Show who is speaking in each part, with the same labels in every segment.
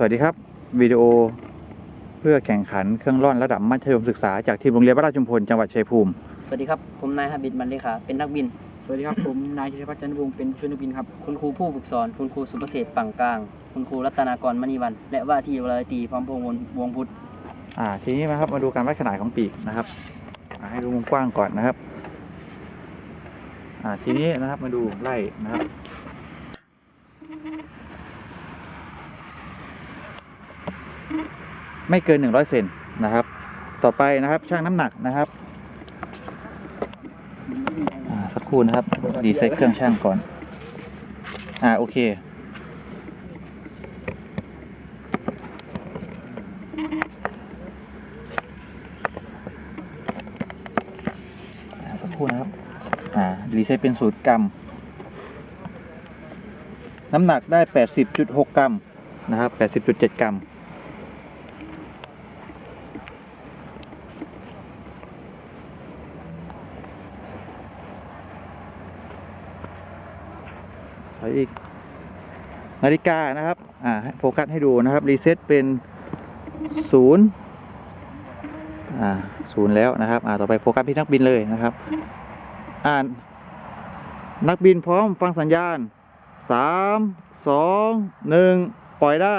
Speaker 1: สวัสดีครับ วิดีโอเพื่อแข่งขันเครื่องร่อนระดับมัธยมศึกษาจากทีมโรงเรียนวัดราชชุมพลจังหวัดชัยภูมิ
Speaker 2: สวัสดีครับ ผมนายฮาบิดมันเลขาเป็นนักบิน
Speaker 3: สวัสดีครับ ผมนายธีรพัฒน์จันทวงศ์เป็นช่วยนักบินครับ
Speaker 2: คุณครูผู้ฝึกสอน คุณครูสุประเสริฐปังกลาง คุณครูรัตนากรมณีวัน และว่าที่วรตีพร้อมพงษ์วงพุทธ
Speaker 1: อ่า ทีนี้นะครับมาดูการวัดขนาดของปีกนะครับอ่าให้ดูมุมกว้างก่อนนะครับ อ่า ทีนี้นะครับมาดูไล่นะครับ ไม่เกิน 100เซนนะครับ ต่อไปนะครับช่างน้ำหนักนะครับสักครู่นะครับดีเซ็ตเครื่องช่างก่อน อ่าโอเคสักครู่นะครับ อ่ารีเซ็ตเป็นสูตรกรัมน้ำหนักได้ 80.6 กรัมนะครับ 80.7 กรัม แล้วอีกนาฬิกานะครับอ่าโฟกัสให้ดูนะครับรีเซ็ตเป็นศูนย์อ่าศูนย์แล้วนะครับอ่าต่อไปโฟกัสที่นักบินเลยนะครับอ่านนักบินพร้อมฟังสัญญาณสามสองหนึ่งปล่อยได้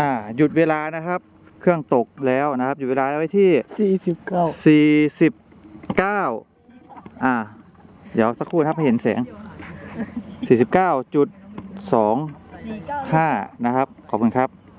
Speaker 1: อ่าหยุดเวลานะครับ เครื่องตกแล้วนะครับ หยุดเวลาไว้ที่
Speaker 3: 49
Speaker 1: 49อ่า เดี๋ยวสักครู่นะครับให้เห็นแสง49.25นะครับ ขอบคุณครับ